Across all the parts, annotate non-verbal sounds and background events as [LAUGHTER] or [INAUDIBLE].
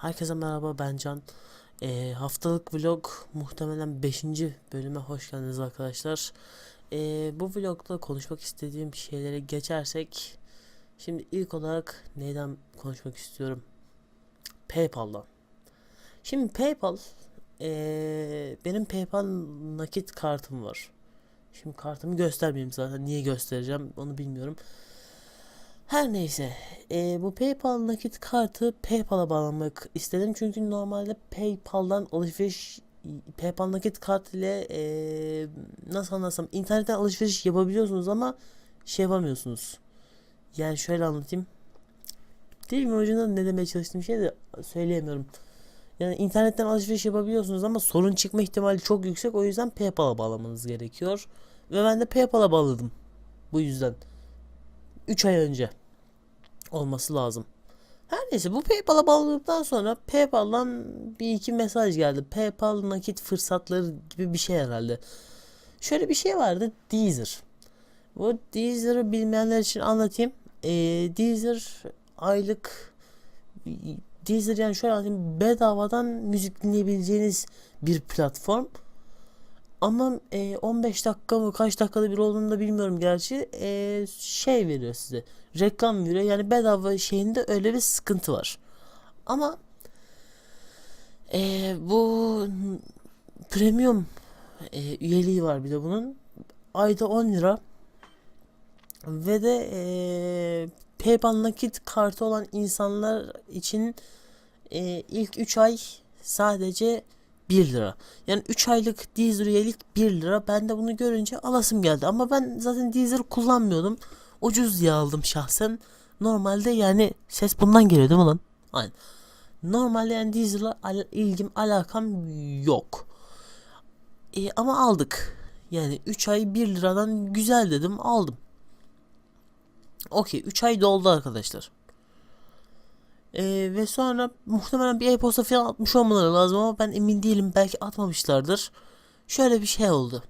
Herkese merhaba ben Can. Ee, haftalık vlog muhtemelen 5. bölüme hoş geldiniz arkadaşlar. Ee, bu vlogda konuşmak istediğim şeylere geçersek şimdi ilk olarak neyden konuşmak istiyorum? PayPal'dan. Şimdi PayPal ee, benim PayPal nakit kartım var. Şimdi kartımı göstermeyeyim zaten. Niye göstereceğim onu bilmiyorum. Her neyse e, bu PayPal nakit kartı PayPal'a bağlamak istedim çünkü normalde PayPal'dan alışveriş PayPal nakit kart ile e, nasıl anlatsam internetten alışveriş yapabiliyorsunuz ama şey yapamıyorsunuz. Yani şöyle anlatayım. Dilimin ucunda ne demeye çalıştığım şey de söyleyemiyorum. Yani internetten alışveriş yapabiliyorsunuz ama sorun çıkma ihtimali çok yüksek o yüzden PayPal'a bağlamanız gerekiyor. Ve ben de PayPal'a bağladım. Bu yüzden. 3 ay önce olması lazım. Her neyse bu PayPal'a bağladıktan sonra PayPal'dan bir iki mesaj geldi. PayPal nakit fırsatları gibi bir şey herhalde. Şöyle bir şey vardı. Deezer. Bu Deezer'ı bilmeyenler için anlatayım. Ee, Deezer aylık Deezer yani şöyle anlatayım. Bedavadan müzik dinleyebileceğiniz bir platform. Ama e, 15 dakika mı kaç dakikada bir olduğunu da bilmiyorum gerçi. E, şey veriyor size. Reklam veriyor. Yani bedava şeyinde öyle bir sıkıntı var. Ama e, bu premium e, üyeliği var bir de bunun. Ayda 10 lira. Ve de e, PayPal nakit kartı olan insanlar için e, ilk 3 ay sadece 1 lira. Yani 3 aylık Deezer üyelik 1 lira. Ben de bunu görünce alasım geldi. Ama ben zaten Deezer kullanmıyordum. Ucuz diye aldım şahsen. Normalde yani ses bundan geliyor değil mi lan? Aynen. Normalde yani Deezer'la al- ilgim alakam yok. E, ama aldık. Yani 3 ay 1 liradan güzel dedim aldım. Okey 3 ay doldu arkadaşlar. Ee, ve sonra muhtemelen bir e-posta falan atmış olmaları lazım ama ben emin değilim. Belki atmamışlardır. Şöyle bir şey oldu.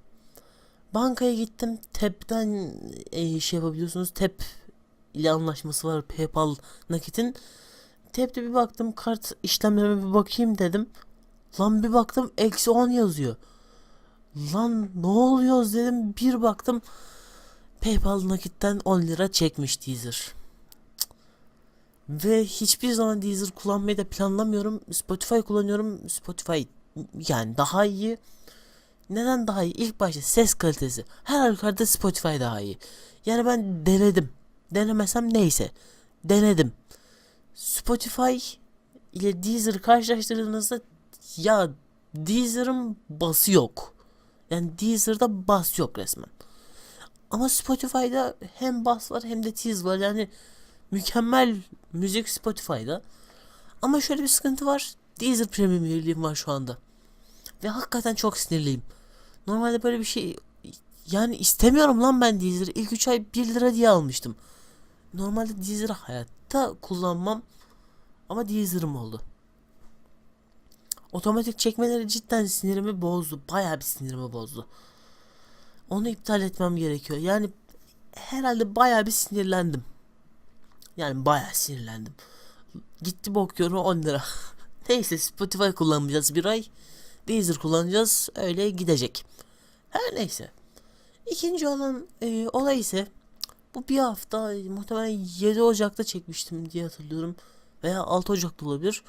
Bankaya gittim. TEP'ten e, şey yapabiliyorsunuz. TEP ile anlaşması var PayPal nakitin. TEP'te bir baktım kart işlemlerime bir bakayım dedim. Lan bir baktım eksi 10 yazıyor. Lan ne oluyoruz dedim. Bir baktım PayPal nakitten 10 lira çekmiş Deezer. Ve hiçbir zaman Deezer kullanmayı da planlamıyorum. Spotify kullanıyorum. Spotify yani daha iyi. Neden daha iyi? İlk başta ses kalitesi. Her halükarda Spotify daha iyi. Yani ben denedim. Denemesem neyse. Denedim. Spotify ile Deezer karşılaştırdığınızda ya Deezer'ın bası yok. Yani Deezer'da bas yok resmen. Ama Spotify'da hem bas var hem de tiz var. Yani mükemmel müzik Spotify'da. Ama şöyle bir sıkıntı var. Deezer Premium üyeliğim var şu anda. Ve hakikaten çok sinirliyim. Normalde böyle bir şey yani istemiyorum lan ben Deezer. İlk 3 ay 1 lira diye almıştım. Normalde Deezer'ı hayatta kullanmam. Ama Deezer'ım oldu. Otomatik çekmeleri cidden sinirimi bozdu. Bayağı bir sinirimi bozdu. Onu iptal etmem gerekiyor. Yani herhalde bayağı bir sinirlendim. Yani bayağı sinirlendim. Gitti bakıyorum 10 lira. [LAUGHS] Neyse Spotify kullanmayacağız bir ay. Deezer kullanacağız. Öyle gidecek. Her neyse. İkinci olan e, olay ise bu bir hafta muhtemelen 7 Ocak'ta çekmiştim diye hatırlıyorum. Veya 6 Ocak'ta olabilir.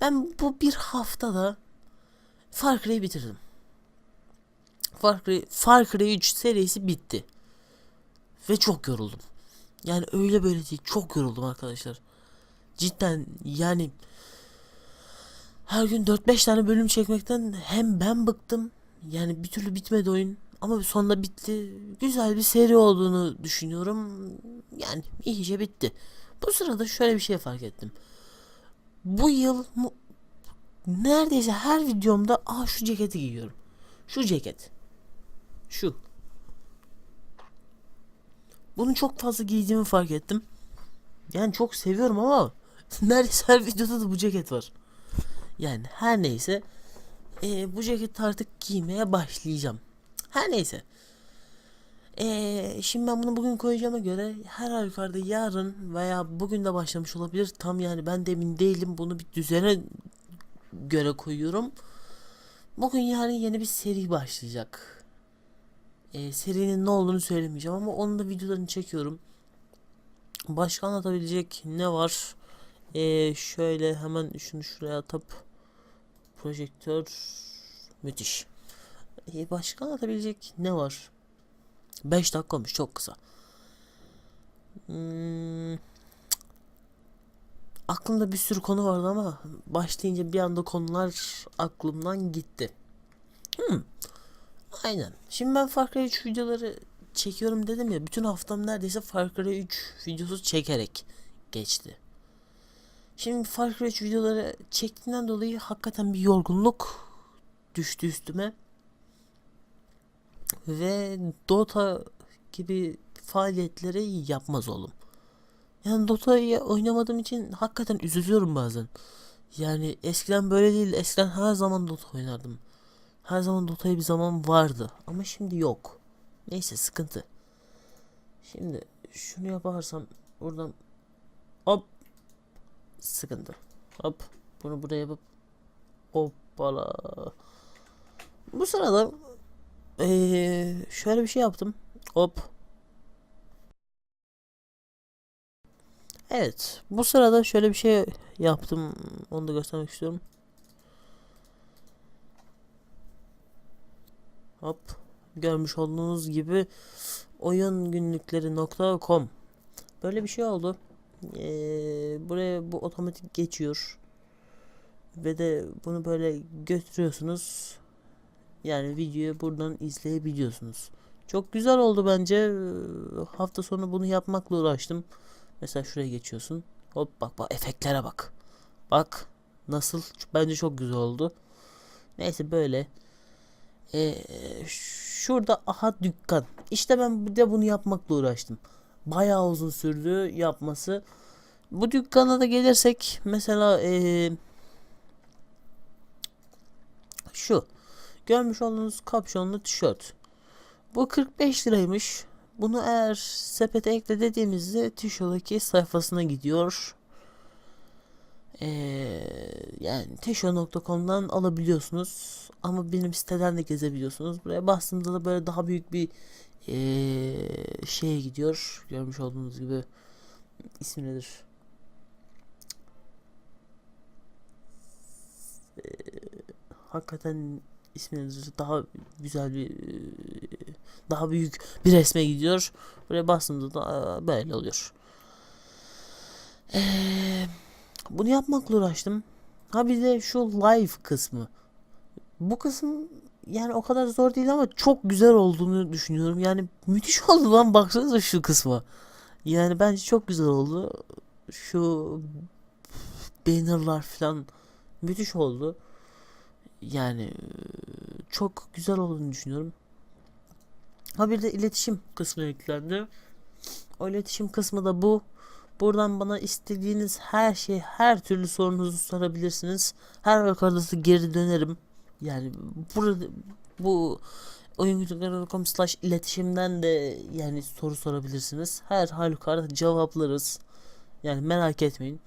Ben bu bir haftada Far Cry'yi bitirdim. Far Cry, Far Cry 3 serisi bitti. Ve çok yoruldum. Yani öyle böyle değil. Çok yoruldum arkadaşlar. Cidden yani her gün 4-5 tane bölüm çekmekten hem ben bıktım. Yani bir türlü bitmedi oyun. Ama sonunda bitti. Güzel bir seri olduğunu düşünüyorum. Yani iyice bitti. Bu sırada şöyle bir şey fark ettim. Bu yıl mu- neredeyse her videomda aa şu ceketi giyiyorum. Şu ceket. Şu. Bunu çok fazla giydiğimi fark ettim. Yani çok seviyorum ama [LAUGHS] neredeyse her videoda da bu ceket var. Yani her neyse e, bu ceketi artık giymeye başlayacağım. Her neyse. Ee, şimdi ben bunu bugün koyacağıma göre her halükarda yarın veya bugün de başlamış olabilir. Tam yani ben de emin değilim. Bunu bir düzene göre koyuyorum. Bugün yani yeni bir seri başlayacak. Ee, serinin ne olduğunu söylemeyeceğim ama onun da videolarını çekiyorum. Başka anlatabilecek ne var? Ee, şöyle hemen şunu şuraya atıp projektör müthiş. Ee, başka anlatabilecek ne var? 5 dakika olmuş çok kısa. Hmm, aklımda bir sürü konu vardı ama başlayınca bir anda konular aklımdan gitti. Hmm, aynen. Şimdi ben Far Cry 3 videoları çekiyorum dedim ya. Bütün haftam neredeyse Far Cry 3 videosu çekerek geçti. Şimdi Far Cry 3 videoları çektiğinden dolayı hakikaten bir yorgunluk düştü üstüme. Ve Dota gibi faaliyetleri yapmaz oğlum. Yani Dota'yı oynamadığım için hakikaten üzülüyorum bazen. Yani eskiden böyle değil. Eskiden her zaman Dota oynardım. Her zaman Dota'ya bir zaman vardı. Ama şimdi yok. Neyse sıkıntı. Şimdi şunu yaparsam buradan hop sıkıntı. Hop bunu buraya yapıp hoppala. Bu sırada ee, şöyle bir şey yaptım. Hop. Evet. Bu sırada şöyle bir şey yaptım. Onu da göstermek istiyorum. Hop. Görmüş olduğunuz gibi oyungünlükleri.com Böyle bir şey oldu. Ee, buraya bu otomatik geçiyor. Ve de bunu böyle götürüyorsunuz. Yani videoyu buradan izleyebiliyorsunuz. Çok güzel oldu bence. Hafta sonu bunu yapmakla uğraştım. Mesela şuraya geçiyorsun. Hop bak bak efektlere bak. Bak nasıl bence çok güzel oldu. Neyse böyle. Ee, şurada aha dükkan. İşte ben bir de bunu yapmakla uğraştım. Bayağı uzun sürdü yapması. Bu dükkana da gelirsek mesela ee, şu. Görmüş olduğunuz kapşonlu tişört. Bu 45 liraymış. Bunu eğer sepete ekle dediğimizde Tişo'daki sayfasına gidiyor. Ee, yani Tişo.com'dan alabiliyorsunuz. Ama benim siteden de gezebiliyorsunuz. Buraya bastığımda da böyle daha büyük bir ee, şeye gidiyor. Görmüş olduğunuz gibi ismi nedir? Ee, hakikaten isminiz daha güzel bir daha büyük bir resme gidiyor. Buraya bastığımda da böyle oluyor. Ee, bunu yapmakla uğraştım. Ha bir de şu live kısmı. Bu kısım yani o kadar zor değil ama çok güzel olduğunu düşünüyorum. Yani müthiş oldu lan baksanıza şu kısma. Yani bence çok güzel oldu. Şu bannerlar falan müthiş oldu. Yani çok güzel olduğunu düşünüyorum. Ha bir de iletişim kısmı eklendi. O iletişim kısmı da bu. Buradan bana istediğiniz her şey, her türlü sorunuzu sorabilirsiniz. Her vakarda geri dönerim. Yani burada bu oyuncu.com slash iletişimden de yani soru sorabilirsiniz. Her halükarda cevaplarız. Yani merak etmeyin.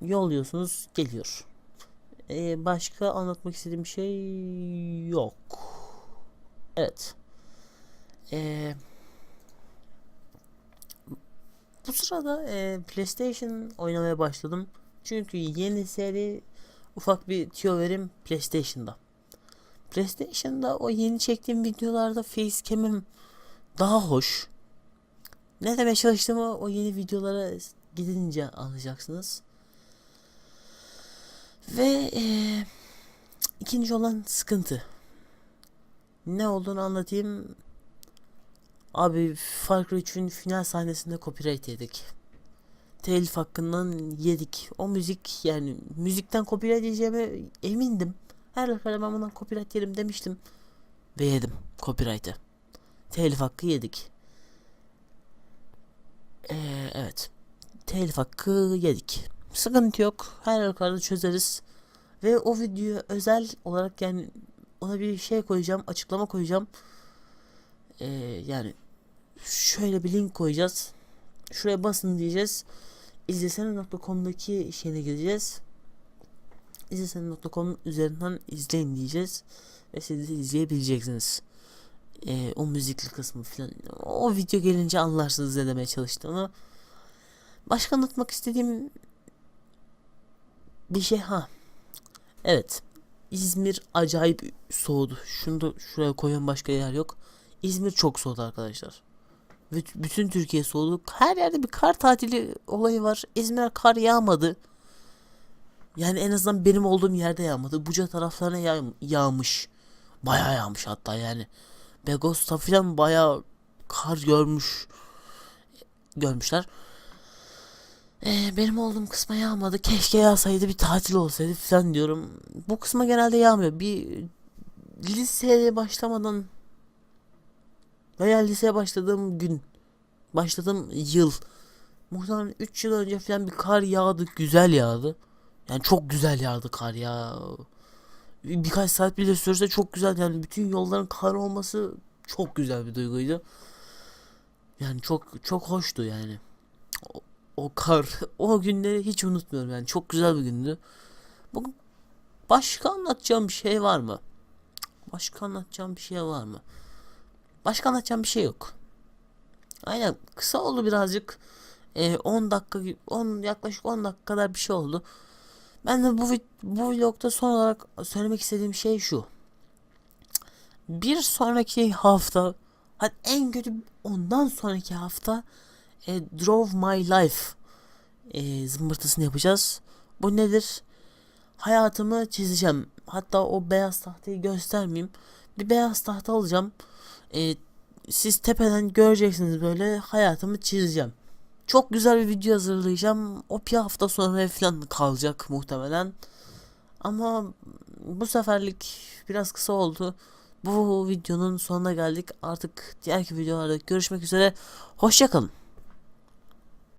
Yolluyorsunuz geliyor. Ee, başka anlatmak istediğim şey yok. Evet. Ee, bu sırada e, PlayStation oynamaya başladım. Çünkü yeni seri ufak bir tüyo verim PlayStation'da. PlayStation'da o yeni çektiğim videolarda facecam'im daha hoş. Ne demeye çalıştığımı o yeni videolara gidince anlayacaksınız. Ve e, ikinci olan sıkıntı. Ne olduğunu anlatayım. Abi Far Cry 3'ün final sahnesinde copyright yedik. Telif hakkından yedik. O müzik yani müzikten copyright yiyeceğime emindim. Her halükarda ben bundan copyright yerim demiştim. Ve yedim copyright'ı. Telif hakkı yedik. Ee, evet. Telif hakkı yedik. Sıkıntı yok. Her halükarda çözeriz. Ve o videoya özel olarak yani ona bir şey koyacağım. Açıklama koyacağım. Ee, yani şöyle bir link koyacağız. Şuraya basın diyeceğiz. İzlesene.com'daki şeyine gideceğiz. İzlesene.com üzerinden izleyin diyeceğiz. Ve siz de izleyebileceksiniz. Ee, o müzikli kısmı falan. O video gelince anlarsınız ne demeye çalıştığımı. Başka anlatmak istediğim bir şey ha. Evet. İzmir acayip soğudu. Şunu da şuraya koyuyorum başka yer yok. İzmir çok soğudu arkadaşlar. Bütün Türkiye soğudu. Her yerde bir kar tatili olayı var. İzmir'e kar yağmadı. Yani en azından benim olduğum yerde yağmadı. Buca taraflarına yağ yağmış. Bayağı yağmış hatta yani. Begos'ta falan bayağı kar görmüş. Görmüşler. Ee, benim olduğum kısma yağmadı. Keşke yağsaydı bir tatil olsaydı falan diyorum. Bu kısma genelde yağmıyor. Bir liseye başlamadan veya liseye başladığım gün başladığım yıl muhtemelen 3 yıl önce falan bir kar yağdı. Güzel yağdı. Yani çok güzel yağdı kar ya. Birkaç saat bile sürse çok güzel yani bütün yolların kar olması çok güzel bir duyguydu. Yani çok çok hoştu yani. O, o kar [LAUGHS] o günleri hiç unutmuyorum yani çok güzel bir gündü. Bugün başka anlatacağım bir şey var mı? Başka anlatacağım bir şey var mı? Başka anlatacağım bir şey yok. Aynen kısa oldu birazcık. Ee, 10 dakika 10 yaklaşık 10 dakika kadar bir şey oldu. Ben de bu bu vlogda son olarak söylemek istediğim şey şu. Bir sonraki hafta hadi en kötü ondan sonraki hafta e, Drove My Life e, zımbırtısını yapacağız. Bu nedir? Hayatımı çizeceğim. Hatta o beyaz tahtayı göstermeyeyim. Bir beyaz tahta alacağım. E, siz tepeden göreceksiniz böyle hayatımı çizeceğim. Çok güzel bir video hazırlayacağım. O bir hafta sonra falan kalacak muhtemelen. Ama bu seferlik biraz kısa oldu. Bu videonun sonuna geldik. Artık diğerki videolarda görüşmek üzere. Hoşçakalın.